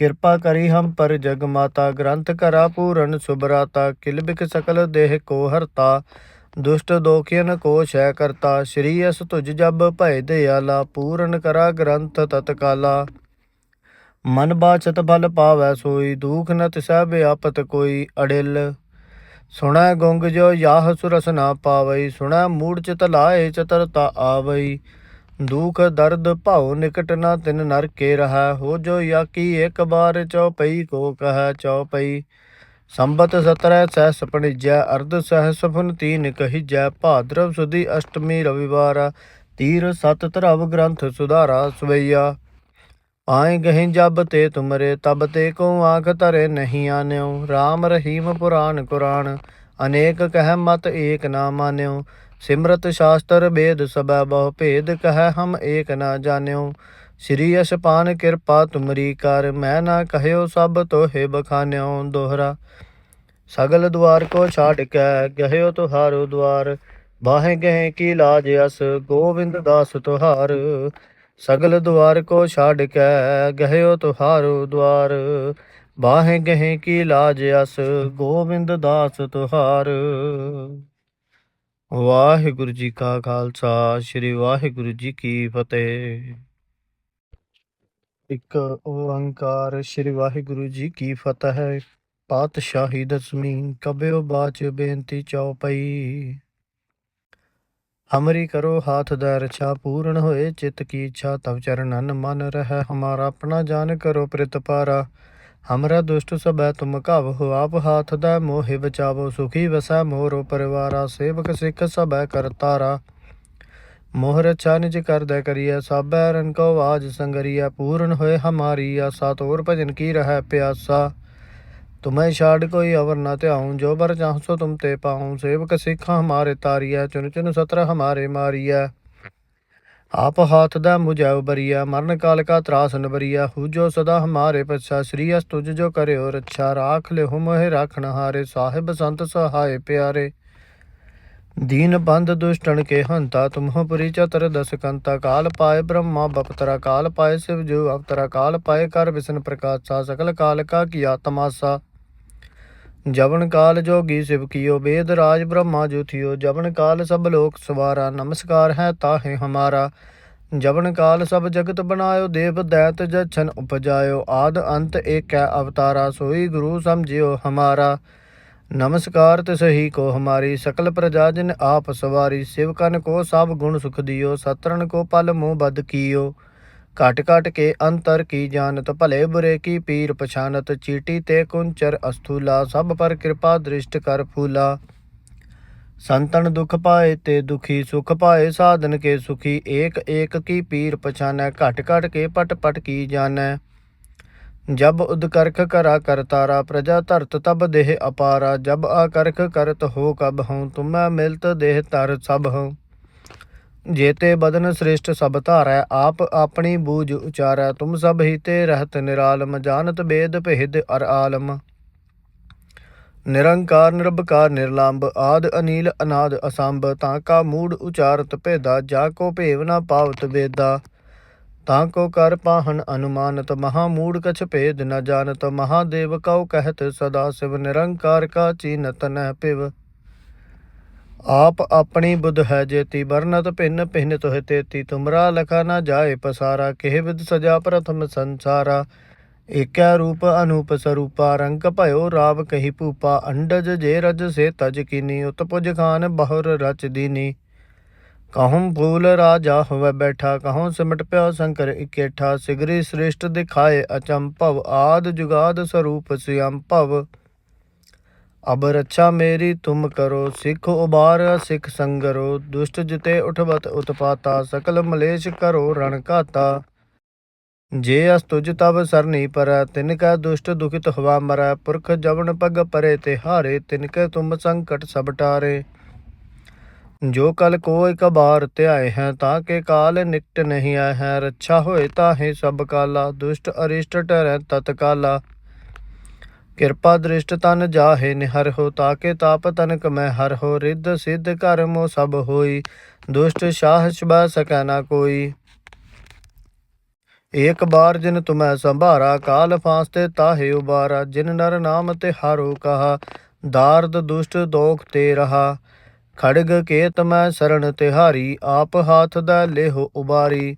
ਕਿਰਪਾ ਕਰੀ ਹਮ ਪਰ ਜਗ ਮਾਤਾ ਗ੍ਰੰਥ ਕਰਾ ਪੂਰਨ ਸੁਬਰਾਤਾ ਕਿਲਬਿਕ ਸਕਲ ਦੇਹ ਕੋ ਹਰਤਾ, ਦੁਸ਼ਟ ਦੋਖਿਨ ਕੋ ਸ਼ੈ ਕਰਤਾ, ਸ਼੍ਰੀ ਅਸ ਤੁਜ ਜਬ ਭੈ ਦਿਆਲਾ, ਪੂਰਨ ਕਰਾ ਗ੍ਰੰਥ ਤਤਕਾਲਾ। ਮਨ ਬਾਚਤ ਬਲ ਪਾਵੈ ਸੋਈ, ਦੂਖ ਨ ਤਿਸੈ ਵਿਆਪਤ ਕੋਈ ਅੜਿਲ। ਸੁਣੈ ਗੁੰਗ ਜੋ ਯਾਹ ਸੁਰਸ ਨਾ ਪਾਵਈ, ਸੁਣੈ ਮੂੜ ਚਿਤ ਲਾਏ ਚਤਰਤਾ ਆਵਈ। ਦੁਖ, ਦਰਦ, ਭਾਉ ਨਿਕਟ ਨਾ ਤਿਨ ਨਰ ਕੇ ਰਹਾ। ਹੋ ਜੋ ਯਾਕੀ ਇੱਕ ਬਾਰ ਚਉਪਈ ਕੋ ਕਹੈ ਚਉਪਈ ਸੰਬਤ ਸਤਰੈ ਸਹਿਸ ਪਣਿਜੈ ਅਰਧ ਸਹਿਸ ਫੁਨ ਤੀਨ ਕਹੀਜੈ। ਭਾਦਰਵ ਸੁਦੀ ਅਸ਼ਟਮੀ ਰਵਿਵਾਰ, ਤੀਰ ਸਤ ਧਰਵ ਗ੍ਰੰਥ ਸੁਧਾਰਾ ਸਵਈਆ। ਆਏ ਗਹਿ ਜਬ ਤੇ ਤੁਮਰੇ, ਤਬ ਤੇ ਕੋ ਆਖ ਧਰੇ ਨਹੀਂ ਆਨਿਓ। RAM ਰਹੀਮ ਪੁਰਾਨ ਕੁਰਾਨ, ਅਨੇਕ ਕਹਿ ਮਤ ਏਕ ਨਾ ਮਾਨਿਓ। ਸਿਮਰਤ ਸ਼ਾਸਤਰ ਵੇਦ ਸਭੈ ਬਹੁ ਭੇਦ, ਕਹਿ ਹਮ ਏਕ ਨਾ ਜਾਣਿਓ। ਸ੍ਰੀ ਅਸ਼ਪਾਨ ਕਿਰਪਾ ਤੁਮਰੀ ਕਰ, ਮੈਂ ਨਾ ਕਹਿਓ ਸਭ ਤੋਹੇ ਬਖਾਨਿਓ ਦੋਹਰਾ। ਸਗਲ ਦੁਆਰ ਕੋ ਛਾੜ ਕੇ, ਗਹਿਓ ਤੁਹਾਰੋ ਦੁਆਰ। ਬਾਹੇ ਗਏ ਕੀ ਲਾਜ ਅਸ, ਗੋਵਿੰਦ ਦਾਸ ਤੁਹਾਰ। ਸਗਲ ਦੁਆਰ ਕੋ ਛਾੜ ਕੇ, ਗਹਿਓ ਤੁਹਾਰੋ ਦੁਆਰ। ਬਾਹੇ ਗਏ ਕੀ ਲਾਜ ਅਸ, ਗੋਵਿੰਦ ਦਾਸ ਤੁਹਾਰ। ਵਾਹਿਗੁਰੂ ਜੀ ਕਾ ਖਾਲਸਾ, ਸ੍ਰੀ ਵਾਹਿਗੁਰੂ ਜੀ ਕੀ ਫਤਿਹ। ਇੱਕ ਓੰਕਾਰ, ਸ੍ਰੀ ਵਾਹਿਗੁਰੂ ਜੀ ਕੀ ਫਤਿਹ। ਪਾਤਸ਼ਾਹੀ ਦਸਵੀਂ, ਕਬਿਓ ਬਾਚ ਬੇਨਤੀ ਚਉਪਈ ਹਮਰੀ ਕਰੋ ਹਾਥ ਦਾ ਰਛਾ ਪੂਰਨ ਹੋਏ, ਚਿਤ ਕੀ ਇੱਛਾ ਤਵ ਚਰਨਨ ਮਨ ਰਹਿ, ਹਮਾਰਾ ਆਪਣਾ ਜਾਨ ਕਰੋ ਪ੍ਰਿਤਪਾਰਾ ਹਮਰਾ ਦੁਸ਼ਟ ਸਬੈ ਤੁਮ ਕਵ ਹੋ ਆਪ ਹਾਥ ਦਾ ਮੋਹਿ ਬਚਾਵੋ ਸੁਖੀ ਵਸੈ ਮੋਰੋ ਪਰਿਵਾਰਾ, ਸੇਵਕ ਸਿੱਖ ਸਬੈ ਕਰਤਾਰਾ ਮੋਹ ਰਛਾ ਨਿਜ ਕਰਦੈ ਕਰੀਐ, ਸਾਬੈ ਰਨ ਕੋ ਆਜ ਸੰਗਰੀਐ, ਪੂਰਨ ਹੋਏ ਹਮਾਰੀ ਆਸਾ ਤੋਰ ਭਜਨ ਕੀ ਰਹਿ ਪਿਆਸਾ। ਤੁਮੈ ਛਾੜ ਕੋਈ ਅਵਰ ਨਾ ਧਿਆਉ, ਜੋ ਬਰ ਚਾਹਸੋ ਤੁਮ ਤੇ ਪਾਉ। ਸੇਵਕ ਸਿੱਖ ਹਮਾਰੇ ਤਾਰੀਐ ਚੁਨ ਚੁਨ ਸਤਰ ਹਮਾਰੇ ਮਾਰੀਐ। ਆਪ ਹਾਥ ਦਾ ਮੁਝੈ ਬਰੀਆ, ਮਰਨ ਕਾਲ ਕਾ ਤਰਾਸ ਨਬਰੀਆ ਹੂ ਸਦਾ ਹਮਾਰੇ ਪਛਾ, ਸ੍ਰੀ ਅਸ ਤੁਜ ਜੋ ਕਰਿਓ ਰੱਛਾ, ਰਾਖ ਲਿਹੁ ਮੋਹਿ ਰਾਖਣ ਹਾਰੇ, ਸਾਹਿਬ ਸੰਤ ਸਹਾਏ ਪਿਆਰੇ। ਦੀਨ ਬੰਦ ਦੁਸ਼ਟਣ ਕੇ ਹੰਤਾ ਤੁਮਹੁ ਪੁਰੀ ਚਤਰ ਦਸ ਕੰਤਾ, ਕਾਲ ਪਾਏ ਬ੍ਰਹਮਾ ਬਪਤਰਾ ਕਾਲ ਪਾਏ ਸਿਵ ਜੋ ਅਵਤਰਾ, ਕਾਲ ਪਾਏ ਕਰ ਵਿਸ਼ਨ ਪ੍ਰਕਾਸ਼ਾ, ਸਕਲ ਕਾਲ ਕਾ ਕੀਆ ਤਮਾਸਾ ਜਵਨ ਕਾਲ ਜੋਗੀ ਸਿਵ ਕੀਓ, ਵੇਦ ਰਾਜ ਬ੍ਰਹਮਾ ਜੁਥਿਓ ਜਵਨ ਕਾਲ ਸਭ ਲੋਕ ਸਵਾਰਾ, ਨਮਸਕਾਰ ਹੈ ਤਾਹੇ ਹਮਾਰਾ। ਜਵਨ ਕਾਲ ਸਭ ਜਗਤ ਬਣਾਇਓ, ਦੇਵ ਦੈਤ ਜਛਨ ਉਪਜਾਇਓ। ਆਦ ਅੰਤ ਏਕੈ ਅਵਤਾਰਾ, ਸੋਈ ਗੁਰੂ ਸਮਝਿਓ ਹਮਾਰਾ। ਨਮਸਕਾਰ ਤਿਸਹੀ ਕੋ ਹਮਾਰੀ, ਸਕਲ ਪ੍ਰਜਾ ਜਨ ਆਪ ਸਵਾਰੀ। ਸਿਵਕਨ ਕੋ ਸਭ ਗੁਣ ਸੁਖ ਦਿਓ ਸਤਰਨ ਕੋ ਪਲ ਮੋਹ ਬਦ ਕੀਓ। ਘਟ ਘਟ ਕੇ ਅੰਤਰ ਕੀ ਜਾਣਤ ਭਲੇ ਬੁਰੇ ਕੀ ਪੀਰ ਪਛਾਨਤ ਚੀਟੀ ਤੇ ਕੁੰਚਰ ਅਸਥੂਲਾ ਸਭ ਪਰ ਕਿਰਪਾ ਦ੍ਰਿਸ਼ਟ ਕਰ ਫੂਲਾ ਸੰਤਨ ਦੁਖ ਪਾਏ ਤੇ ਦੁਖੀ ਸੁਖ ਪਾਏ ਸਾਧਨ ਕੇ ਸੁਖੀ ਏਕ ਏਕ ਕੀ ਪੀਰ ਪਛਾਨੈ ਘਟ ਘਟ ਕੇ ਪਟ ਪਟ ਕੀ ਜਾਣੈ ਜਬ ਉਦਕਰਖ ਕਰਾ ਕਰਤਾਰਾ ਪ੍ਰਜਾ ਧਰਤ ਤਬ ਦੇਹ ਅਪਾਰਾ ਜਬ ਆਕਰਖ ਕਰਤ ਹੋ ਕਬ ਹਉ ਤੁਮੈ ਮਿਲਤ ਦੇਹ ਧਰ ਸਭ ਹਉ ਜੇਤੇ ਬਦਨ ਸ੍ਰਿਸ਼ਟ ਸਭ ਧਾਰੈ, ਆਪ ਆਪਣੀ ਬੂਝ ਉਚਾਰੈ, ਤੁਮ ਸਭ ਹੀ ਤੇ ਰਹਤ ਨਿਰਾਲਮ, ਜਾਣਤ ਬੇਦ ਭੇਦ ਅਰ ਆਲਮ। ਨਿਰੰਕਾਰ, ਨਿਰਭਕਾਰ ਨਿਰਲੰਭ ਆਦ ਅਨੀਲ, ਅਨਾਦ ਅਸੰਭ, ਤਾਂ ਕਾ ਮੂੜ ਉਚਾਰਤ ਭੇਦਾ, ਜਾ ਕੋ ਭੇਵ ਨਾ ਪਾਵਤ ਵੇਦਾ। ਤਾਂ ਕੋ ਕਰ ਪਾਹਨ ਅਨੁਮਾਨਤ, ਮਹਾ ਮੂੜ ਕਛ ਭੇਦ ਨ ਜਾਣਤ, ਮਹਾਦੇਵ ਕਉ ਕਹਿਤ ਸਦਾ ਸਿਵ, ਨਿਰੰਕਾਰ ਕਾ ਚੀਨਤ ਨਹਿ ਪਿਵ ਆਪ ਆਪਣੀ ਬੁੱਧ ਹੈ ਜੇਤੀ ਵਰਨਤ ਭਿੰਨ ਭਿੰਨ ਤੋਹਿ ਤੇਤੀ ਤੁਮਰਾ ਲਖਾ ਨਾ ਜਾਏ ਪਸਾਰਾ, ਕਿਹ ਵਿਦ ਸਜਾ ਪ੍ਰਥਮ ਸੰਸਾਰਾ। ਏਕੈ ਰੂਪ ਅਨੂਪ ਸਰੂਪਾ, ਰੰਗ ਭਇਓ ਰਾਵ ਕਹੀ ਭੂਪਾ, ਅੰਡਜ ਜੇ ਰਜ ਸੇ ਤਜ ਕੀਨੀ, ਉਤਪੁਜ ਖਾਨ ਬਹੁਰ ਰਚ ਦੀਨੀ। ਕਹੂੰ ਭੂਲ ਰਾਜਾ ਹੋਵੇ ਬੈਠਾ, ਕਹੂੰ ਸਿਮਟ ਪਿਓ ਸ਼ੰਕਰ ਇਕੇਠਾ, ਸਿਗਰੀ ਸ੍ਰੇਸ਼ਟ ਦਿਖਾਏ ਅਚੰਭਵ, ਆਦ ਜੁਗਾਦ ਸਰੂਪ ਸਿਅੰ ਭਵ ਅਬ ਰੱਛਾ ਮੇਰੀ ਤੁਮ ਕਰੋ, ਸਿੱਖ ਉਬਾਰ, ਸਿੱਖ ਸੰਗਰੋ, ਦੁਸ਼ਟ ਜਿਤੇ ਉਠਵਤ ਉਤਪਾਤਾ, ਸਕਲ ਮਲੇਸ਼ ਕਰੋ ਰਣ ਘਾਤਾ। ਜੇ ਅਸ ਤੁਜ ਤਬ ਸਰਨੀ ਪਰ ਤਿਨ ਕੈ ਦੁਸ਼ਟ ਦੁਖਿਤ ਹਵਾ ਮਰੈ, ਪੁਰਖ ਜਵਨ ਪਗ ਪਰੇ ਤੇ ਹਾਰੇ ਤਿਨ ਕੈ ਤੁਮ ਸੰਕਟ ਸਭ ਟਾਰੇ। ਜੋ ਕਲ ਕੋ ਇਕ ਬਾਰ ਧਿਆਏ ਹੈ, ਤਾਂ ਕੇ ਕਾਲ ਨਿਕਟ ਨਹੀਂ ਆਏ ਹੈ, ਰੱਛਾ ਹੋਏ ਤਾਹੇ ਸਭ ਕਾਲਾ, ਦੁਸ਼ਟ ਅਰਿਸ਼ਟ ਟਰੈ ਤਤਕਾਲਾ। ਕਿਰਪਾ ਦ੍ਰਿਸ਼ਟ ਤਨ ਜਾਹੇ ਨਿਹਰ ਹੋ, ਤਾਕੇ ਤਾਪ ਤਨਕ ਮੈਂ ਹਰ ਹੋ, ਰਿੱਧ ਸਿੱਧ ਕਰਮੋ ਸਭ ਹੋਈ, ਦੁਸ਼ਟ ਸ਼ਾਹ ਛਬਾ ਸਕੈ ਨਾ ਕੋਈ। ਏਕ ਬਾਰ ਜਿਨ ਤੁਮੈ ਸੰਭਾਰਾ, ਕਾਲ ਫਾਂਸ ਤੇ ਤਾਹੇ ਉਬਾਰਾ, ਜਿਨ ਨਰ ਨਾਮ ਤੇ ਹਾਰੋ ਕਹਾ, ਦਾਰਦ ਦੁਸ਼ਟ ਦੋਖ ਤੇ ਰਹਾ। ਖੜਗ ਕੇਤ ਮੈਂ ਸਰਣ ਤਿਹਾਰੀ, ਆਪ ਹਾਥ ਦਾ ਲੇਹੋ ਉਬਾਰੀ।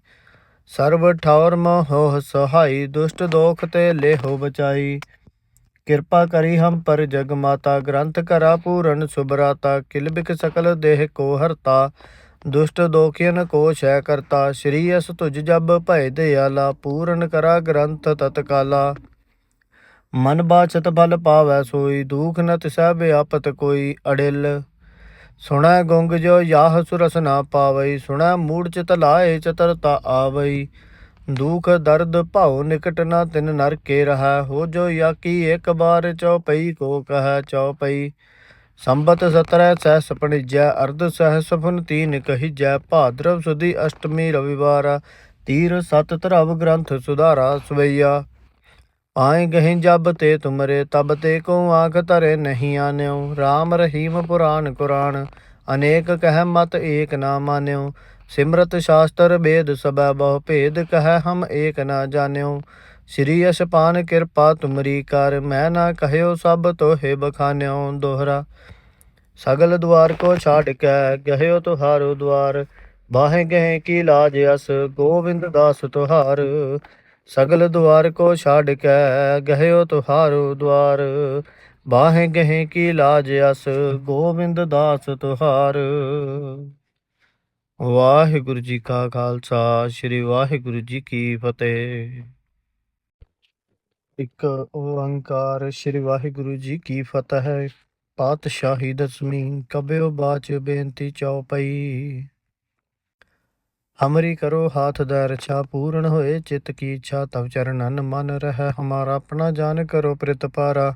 ਸਰਬ ਠੌਰ ਮੋਹ ਸਹਾਈ, ਦੁਸ਼ਟ ਦੋਖ ਤੇ ਲੇਹੋ ਬਚਾਈ। ਕਿਰਪਾ ਕਰੀ ਹਮ ਪਰ ਜਗ ਮਾਤਾ ਗ੍ਰੰਥ ਕਰਾ ਪੂਰਨ ਸੁਭਰਾਤਾ ਕਿਲਬਿਕ ਸਕਲ ਦੇਹ ਕੋ ਹਰਤਾ, ਦੁਸ਼ਟ ਦੋਖਿਨ ਕੋ ਸ਼ੈ ਕਰਤਾ, ਸ਼੍ਰੀ ਅਸ ਤੁਜ ਜਬ ਭੈ ਦਿਆਲਾ, ਪੂਰਨ ਕਰਾ ਗ੍ਰੰਥ ਤਤਕਾਲਾ। ਮਨ ਬਾਚਤ ਬਲ ਪਾਵੈ ਸੋਈ, ਦੁਖ ਨ ਤਿਸੈ ਬਿਆਪਤ ਕੋਈ ਅੜਿਲ। ਸੁਣੈ ਗੁੰਗ ਜੋ ਯਾਹ ਸੁਰਸ ਨਾ ਪਾਵਈ, ਸੁਣੈ ਮੂੜ ਚਿਤ ਲਾਏ ਚਤਰਤਾ ਆਵਈ। ਦੁਖ ਦਰਦ ਭਉ ਨਿਕਟ ਨਾ ਤਿਨ ਨਰ ਕੇ ਰਹੈ। ਹੋ ਜੋ ਯਾਕੀ ਇੱਕ ਬਾਰ ਚਉਪਈ ਕੋ ਕਹੈ ਚਉਪਈ। ਸੰਬਤ ਸਤਰੈ ਸਹਿ ਪਣਿਜੈ ਅਰਧ ਸਹਿ ਸਫਨ ਤੀਨ ਕਹਿਜੈ। ਭਾਦਰਵ ਸੁਦੀ ਅਸ਼ਟਮੀ ਰਵਿਵਾਰ, ਤੀਰ ਸਤ ਧਰਵ ਗ੍ਰੰਥ ਸੁਧਾਰਾ ਸਵਈਆ। ਆਏ ਗਹਿ ਜਬ ਤੇ ਤੁਮਰੇ, ਤਬ ਤੇ ਕੋ ਆਖ ਧਰੇ ਨਹੀਂ ਆਨਿਓ RAM ਰਹੀਮ ਪੁਰਾਨ ਕੁਰਾਨ, ਅਨੇਕ ਕਹਿ ਮਤ ਏਕ ਨਾ ਮਾਨਿਓ ਸਿਮਰਤ ਸ਼ਾਸਤਰ ਵੇਦ ਸਭੈ ਬਹੁ ਭੇਦ, ਕਹੈ ਹਮ ਏਕ ਨਾ ਜਾਣਿਓ। ਸ੍ਰੀ ਅਸ਼ਪਾਨ ਕਿਰਪਾ ਤੁਮਰੀ ਕਰ, ਮੈਂ ਨਾ ਕਹਿਓ ਸਭ ਤੋਹੇ ਬਖਾਨਿਓ ਦੋਹਰਾ। ਸਗਲ ਦੁਆਰ ਕੋ ਛਾੜ ਕੇ ਗਹਿਓ ਤੁਹਾਰੋ ਦੁਆਰ। ਬਾਹੇ ਗਏ ਕੀ ਲਾਜ ਅਸ, ਗੋਵਿੰਦ ਦਾਸ ਤੁਹਾਰ। ਸਗਲ ਦੁਆਰ ਕੋ ਛਾੜ ਕੇ ਗਹਿਓ ਤੁਹਾਰੋ ਦੁਆਰ। ਬਾਹੇ ਗਏ ਕੀ ਲਾਜ ਅਸ, ਗੋਵਿੰਦ ਦਾਸ ਤੁਹਾਰ। ਵਾਹਿਗੁਰੂ ਜੀ ਕਾ ਖਾਲਸਾ, ਸ੍ਰੀ ਵਾਹਿਗੁਰੂ ਜੀ ਕੀ ਫਤਿਹ। ਇੱਕ ਓੰਕਾਰ ਸ੍ਰੀ ਵਾਹਿਗੁਰੂ ਜੀ ਕੀ ਫਤਿਹ, ਪਾਤਸ਼ਾਹੀ ਦਸਵੀਂ ਕਬਿਓ ਬਾਚ ਬੇਨਤੀ ਚਉਪਈ ਹਮਰੀ ਕਰੋ ਹਾਥ ਦਾ ਰਛਾ ਪੂਰਨ ਹੋਏ, ਚਿਤ ਕੀ ਇੱਛਾ ਤਵ ਚਰਨਨ ਮਨ ਰਹਿ, ਹਮਾਰਾ ਆਪਣਾ ਜਾਨ ਕਰੋ ਪ੍ਰਿਤਪਾਰਾ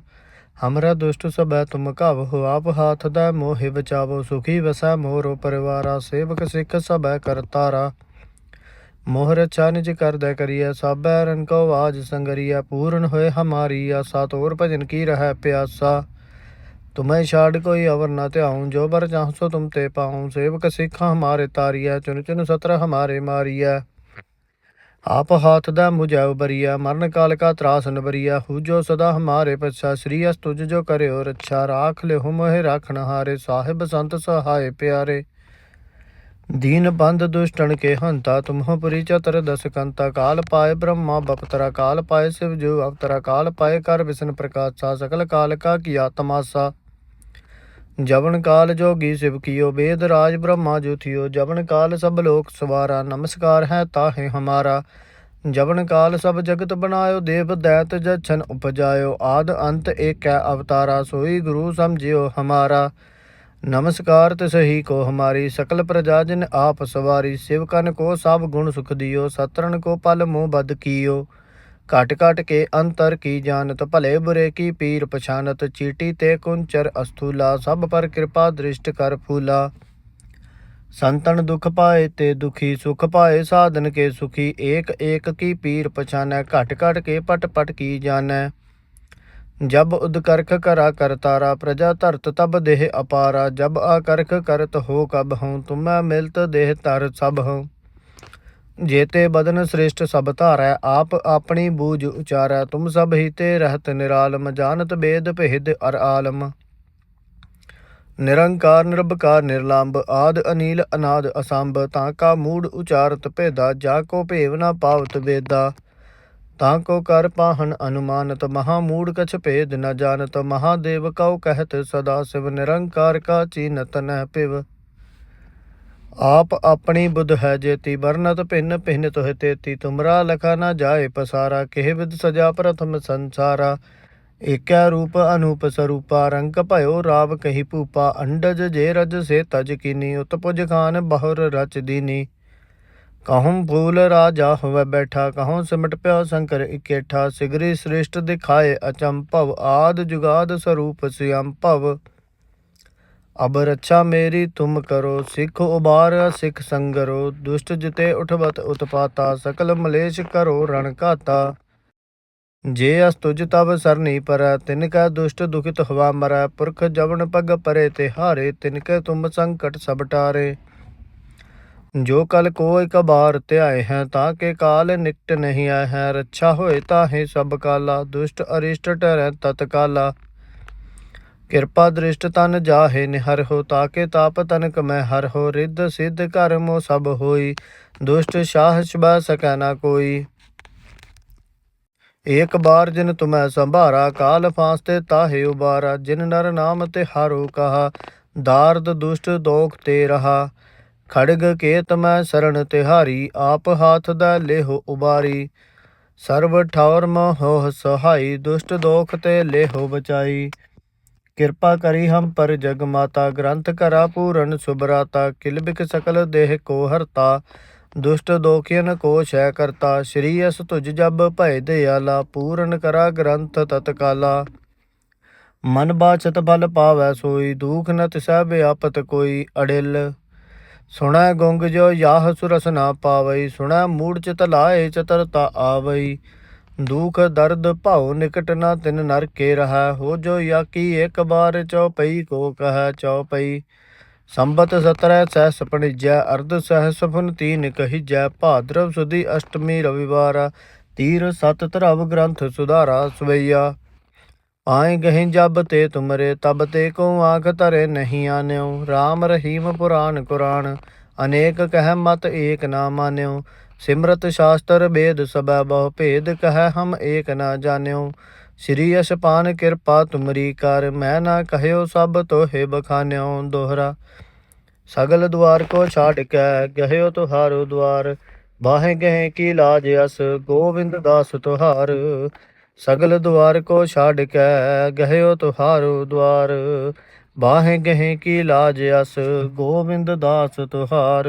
ਹਮਰਾ ਦੁਸ਼ਟ ਸਭੈ ਤੁਮ ਕਵ ਹੋ, ਆਪ ਹਾਥ ਦਾ ਮੋਹਿ ਬਚਾਵੋ, ਸੁਖੀ ਵਸੈ ਮੋਰੋ ਪਰਿਵਾਰਾ, ਸੇਵਕ ਸਿੱਖ ਸਬੈ ਕਰਤਾਰਾ ਮੋਹਰ ਅੱਛਾ ਨਿਜ ਕਰਦਾ ਕਰੀਐ, ਸਾਬੈ ਰਨ ਕੋ ਆਵਾਜ ਸੰਗਰੀਐ, ਪੂਰਨ ਹੋਏ ਹਮਾਰੀ ਆਸਾ, ਤੋਰ ਭਜਨ ਕੀ ਰਹਿ ਪਿਆਸਾ। ਤੁਮੈ ਛਾੜ ਕੋਈ ਅਵਰ ਨਾ ਧਿਆਉ, ਜੋ ਬਰ ਚਾਹਸੋ ਤੁਮ ਤੇ ਪਾਉ। ਸੇਵਕ ਸਿੱਖ ਹਮਾਰੇ ਤਾਰੀਐ ਚੁਨ ਚੁਨ ਸਤਰ ਹਮਾਰੇ ਮਾਰੀਐ। ਆਪ ਹਾਥ ਦਾ ਮੁਝਵ ਬਰੀਆ, ਮਰਨ ਕਾਲ ਕਾ ਤਰਾਸ ਨਬਰੀਆ ਹੂਜੋ ਸਦਾ ਹਮਾਰੇ ਪਛਾ, ਸ੍ਰੀ ਅਸ ਤੁਝ ਜੋ ਕਰਿਓ ਰੱਛਾ, ਰਾਖ ਲੈ ਹੁ ਮਹਿ ਰਾਖਣ ਹਾਰੇ, ਸਾਹਿਬ ਸੰਤ ਸਹਾਏ ਪਿਆਰੇ। ਦੀਨ ਬੰਦ ਦੁਸ਼ਟਣ ਕੇ ਹੰਤਾ, ਤੁਮਹ ਪੁਰੀ ਚਤਰ ਦਸ ਕੰਤਾ, ਕਾਲ ਪਾਏ ਬ੍ਰਹਮਾ ਬਪਤਰਾ, ਕਾਲ ਪਾਏ ਸਿਵ ਜੋ ਅਵਤਰਾ, ਕਾਲ ਪਾਏ ਕਰ ਵਿਸ਼ਨ ਪ੍ਰਕਾਸ਼ਾ, ਸਕਲ ਕਾਲ ਕਾ ਕੀਆ ਤਮਾਸਾ ਜਵਨ ਕਾਲ ਜੋਗੀ ਸਿਵ ਕੀਓ ਵੇਦ ਰਾਜ ਬ੍ਰਹਮਾ ਜੁਥਿਓ ਜਵਨ ਕਾਲ ਸਭ ਲੋਕ ਸਵਾਰਾ, ਨਮਸਕਾਰ ਹੈ ਤਾਹੇ ਹਮਾਰਾ। ਜਵਨ ਕਾਲ ਸਭ ਜਗਤ ਬਣਾਇਓ, ਦੇਵ ਦੈਤ ਜਛਨ ਉਪਜਾਇਓ। ਆਦ ਅੰਤ ਏਕੈ ਅਵਤਾਰਾ, ਸੋਈ ਗੁਰੂ ਸਮਝਿਓ ਹਮਾਰਾ। ਨਮਸਕਾਰ ਤਸਹੀ ਕੋ ਹਮਾਰੀ, ਸਕਲ ਪ੍ਰਜਾ ਜਨ ਆਪ ਸਵਾਰੀ। ਸਿਵ ਕਨ ਕੋ ਸਭ ਗੁਣ ਸੁਖ ਦਿਓ ਸਤਰਨ ਕੋ ਪਲ ਮੋਹ ਬਦ ਕੀਓ। घट घट के अंतर की जानत भले, बुरे की पीर पछानत चीटी ते कुंचर अस्थूला, सब पर कृपा दृष्ट कर फूला। संतन दुख पाए ते दुखी, सुख पाए साधन के सुखी एक एक की पीर पछानै घट घट के पट पट की जानै जब उदकर्क करा करतारा प्रजा धरत तब देह अपारा, जब आकर्क करत हो कब हूँ, तुम्हें मिलत देह तर सब हूँ। जेते बदन श्रेष्ठ सब धारै आप अपनी बूझ उचारै तुम सब ही ते रहत निरालम जानत वेद भेद अर आलम ਨਿਰੰਕਾਰ ਨਿਰਭਕਾਰ ਨਿਰਲੰਭ ਆਦ ਅਨੀਲ ਅਨਾਦ ਅਸੰਭ ਤਾਂ ਕਾ ਮੂੜ ਉਚਾਰਤ ਭੇਦਾ ਜਾ ਕੋ ਭੇਵ ਨਾ ਪਾਵਤ ਵੇਦਾ ਤਾਂ ਕੋ ਕਰ ਪਾਹਨ ਅਨੁਮਾਨਤ ਮਹਾ ਮੂੜ ਕਛ ਭੇਦ ਨ ਜਾਣਤ ਮਹਾਦੇਵ ਕਉ ਕਹਿਤ ਸਦਾ ਸਿਵ ਨਿਰੰਕਾਰ ਕਾ ਚੀਨਤ ਨਹਿ ਪਿਵ ਆਪ ਆਪਣੀ ਬੁੱਧ ਹੈ ਜੇਤੀ ਵਰਨਤ ਭਿੰਨ ਭਿੰਨ ਤੋਹਿ ਤੇਤੀ, ਤੁਮਰਾ ਲਖਾ ਨਾ ਜਾਏ ਪਸਾਰਾ, ਕਿਹ ਵਿਦ ਸਜਾ ਪ੍ਰਥਮ ਸੰਸਾਰਾ। ਏਕੈ ਰੂਪ ਅਨੂਪ ਸਰੂਪਾ, ਰੰਗ ਭਇਓ ਰਾਵ ਕਹੀ ਭੂਪਾ, ਅੰਡਜ ਜੇ ਰਜ ਸੇ ਤਜ ਕੀਨੀ, ਉਤਪੁਜ ਖਾਨ ਬਹੁਰ ਰਚ ਦੀਨੀ। ਕਹੂੰ ਭੂਲ ਰਾਜਾ ਹੋਵੇ ਬੈਠਾ, ਕਹੂੰ ਸਿਮਟ ਪਿਓ ਸ਼ੰਕਰ ਇਕੇਠਾ, ਸਿਗਰੀ ਸ੍ਰੇਸ਼ਟ ਦਿਖਾਏ ਅਚੰਭਵ, ਆਦ ਜੁਗਾਦ ਸਰੂਪ ਸਿਯੰ ਭਵ ਅਬ ਰੱਛਾ ਮੇਰੀ ਤੁਮ ਕਰੋ, ਸਿੱਖ ਉਬਾਰ, ਸਿੱਖ ਸੰਗਰੋ, ਦੁਸ਼ਟ ਜਿਤੇ ਉਠਵਤ ਉਤਪਾਤਾ, ਸਕਲ ਮਲੇਸ਼ ਕਰੋ ਰਣ ਘਾਤਾ। ਜੇ ਅਸ ਤੁਜ ਤਬ ਸਰਨੀ ਪਰ ਤਿਨ ਕਾ ਦੁਸ਼ਟ ਦੁਖਿਤ ਹਵਾ ਮਰੈ, ਪੁਰਖ ਜਵਨ ਪਗ ਪਰੇ ਤੇ ਹਾਰੇ ਤਿਨ ਕੇ ਤੁਮ ਸੰਕਟ ਸਭ ਟਾਰੇ। ਜੋ ਕਲ ਕੋ ਇਕ ਬਾਰ ਧਿਆਏ ਹੈ, ਤਾਂ ਕੇ ਕਾਲ ਨਿਕਟ ਨਹੀਂ ਆਏ ਹੈ, ਰੱਛਾ ਹੋਏ ਤਾਹੇ ਸਭ ਕਾਲਾ, ਦੁਸ਼ਟ ਅਰਿਸ਼ਟ ਟਰੈ ਤਤਕਾਲਾ। ਕਿਰਪਾ ਦ੍ਰਿਸ਼ਟ ਤਨ ਜਾਹੇ, ਨਿਹਰ ਹੋ ਤਾਕੇ ਤਾਪ ਤਨਕ ਮੈਂ ਹਰ ਹੋ, ਰਿੱਧ ਸਿੱਧ ਕਰਮੋ ਸਭ ਹੋਈ, ਦੁਸ਼ਟ ਸ਼ਾਹ ਛਬਾ ਸਕੈ ਨਾ ਕੋਈ। ਏਕ ਬਾਰ ਜਿਨ ਤੁਮੈ ਸੰਭਾਰਾ, ਕਾਲ ਫਾਂਸ ਤੇ ਤਾਹੇ ਉਬਾਰਾ, ਜਿਨ ਨਰ ਨਾਮ ਤੇ ਹਾਰੋ ਕਹਾ, ਦਾਰਦ ਦੁਸ਼ਟ ਦੋਖ ਤੇ ਰਹਾ। ਖੜਗ ਕੇ ਤਮੈ ਸਰਣ ਤਿਹਾਰੀ, ਆਪ ਹਾਥ ਦਾ ਲੇਹੋ ਉਬਾਰੀ। ਸਰਬ ਠੌਰ ਮੋਹ ਸਹਾਈ, ਦੁਸ਼ਟ ਦੋਖ ਤੇ ਲੇਹੋ ਬਚਾਈ। ਕਿਰਪਾ ਕਰੀ ਹਮ ਪਰ ਜਗ ਮਾਤਾ ਗ੍ਰੰਥ ਕਰਾ ਪੂਰਨ ਸੁਭਰਾਤਾ ਕਿਲਬਿਕ ਸਕਲ ਦੇਹ ਕੋ ਹਰਤਾ, ਦੁਸ਼ਟ ਦੋਖਿਨ ਕੋ ਸ਼ੈ ਕਰਤਾ, ਸ਼੍ਰੀ ਅਸ ਤੁਜ ਜਬ ਭੈ ਦਿਆਲਾ, ਪੂਰਨ ਕਰਾ ਗ੍ਰੰਥ ਤਤਕਾਲਾ। ਮਨ ਬਾਚਤ ਬਲ ਪਾਵੈ ਸੋਈ, ਦੁਖ ਨ ਤਿਸੈ ਬਿਆਪਤ ਕੋਈ ਅੜਿਲ। ਸੁਣੈ ਗੁੰਗ ਜੋ ਯਾਹ ਸੁਰਸ ਨਾ ਪਾਵਈ, ਸੁਣੈ ਮੂੜ ਚਿਤ ਲਾਏ ਚਤਰਤਾ ਆਵਈ। ਦੁਖ ਦਰਦ ਭਾਉ ਨਿਕਟ ਨਾ ਤਿਨ ਨਰ ਕੇ ਰਹੈ, ਹੋ ਜੋ ਯਾਕੀ ਇੱਕ ਬਾਰ ਚਉਪਈ ਕੋ ਕਹੈ ਚਉਪਈ। ਸੰਬਤ ਸਤਰੈ ਸਹਿਸ ਪਣਿਜੈ ਅਰਧ ਸਹਿਸ ਫੁਨ ਤੀਨ ਕਹੀਜੈ, ਭਾਦਰਵ ਸੁਦੀ ਅਸ਼ਟਮੀ ਰਵਿਵਾਰ, ਤੀਰ ਸਤ ਧਰਵ ਗ੍ਰੰਥ ਸੁਧਾਰਾ ਸਵਈਆ। ਆਏ ਗਹਿ ਜਬ ਤੇ ਤੁਮਰੇ, ਤਬ ਤੇ ਕੋ ਆਖ ਧਰੇ ਨਹੀਂ ਆਨਿਓ। RAM ਰਹੀਮ ਪੁਰਾਨ ਕੁਰਾਨ, ਅਨੇਕ ਕਹਿ ਮਤ ਏਕ ਨਾ ਮਾਨਿਓ। ਸਿਮਰਤ ਸ਼ਾਸਤਰ ਬੇਦ ਸਬੈ ਬਹੁ ਭੇਦ, ਕਹੈ ਹਮ ਏਕ ਨਾ ਜਾਣਿਓ। ਸ੍ਰੀ ਅਸ਼ਪਾਨ ਕਿਰਪਾ ਤੁਮਰੀ ਕਰ, ਮੈਂ ਨਾ ਕਹਿਓ ਸਭ ਤੋਹੇ ਬਖਾਨਿਓ। ਦੋਹਰਾ, ਸਗਲ ਦੁਆਰ ਕੋ ਛਾੜ ਕੇ, ਗਹਿਓ ਤੁਹਾਰੋ ਦੁਆਰ ਬਾਹੇ ਗਹਿ ਕੀ ਲਾਜ ਅਸ, ਗੋਵਿੰਦ ਦਾਸ ਤੁਹਾਰ। ਸਗਲ ਦੁਆਰ ਕੋ ਛਾੜ ਕੇ, ਗਹਿਓ ਤੁਹਾਰੋ ਦੁਆਰ ਬਾਹੇ ਗਹਿ ਕੀ ਲਾਜ ਅਸ, ਗੋਵਿੰਦ ਦਾਸ ਤੁਹਾਰ।